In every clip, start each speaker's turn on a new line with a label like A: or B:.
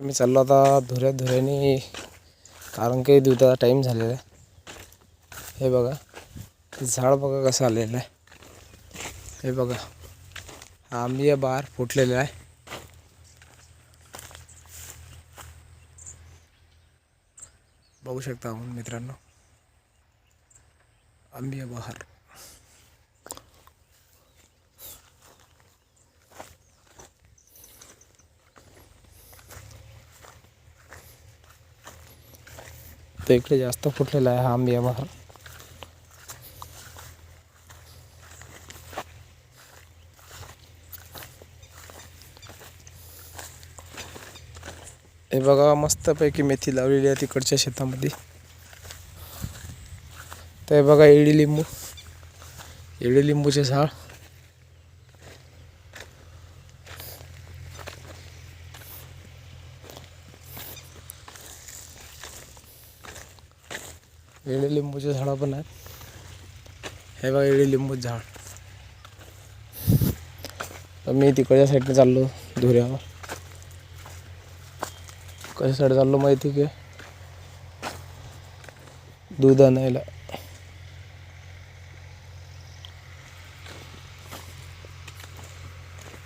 A: मी चाललो आता धुऱ्या धुऱ्याने कारण काही दिवसाचा टाईम झालेला आहे. हे बघा झाड बघा कसं आलेलं आहे. हे बघा हा आंबिया बार फुटलेला आहे. बघू शकता आपण मित्रांनो. आंबिया बहार तर इकडे जास्त फुटलेला आहे हा आंबिया बहार हे बघा मस्तपैकी मेथी लावलेली आहे तिकडच्या शेतामध्ये. तर हे बघा एडी लिंबू. एडी लिंबूचे झाड. एडी लिंबूचे झाडं पण आहेत. हे बघा एडी लिंबूच झाड. तर मी तिकडच्या साईडने चाललो धुऱ्यावर. कशासाठी चाललो माहिती की? दूध आणायला.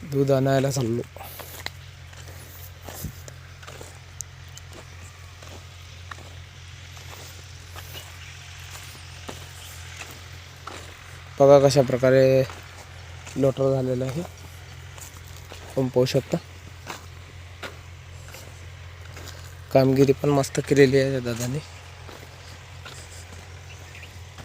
A: दूध आणायला चाललो. बघा कशा प्रकारे लोटर झालेलं आहे. आपण पाहू शकता. कामगिरी पण मस्त केलेली आहे दादाने.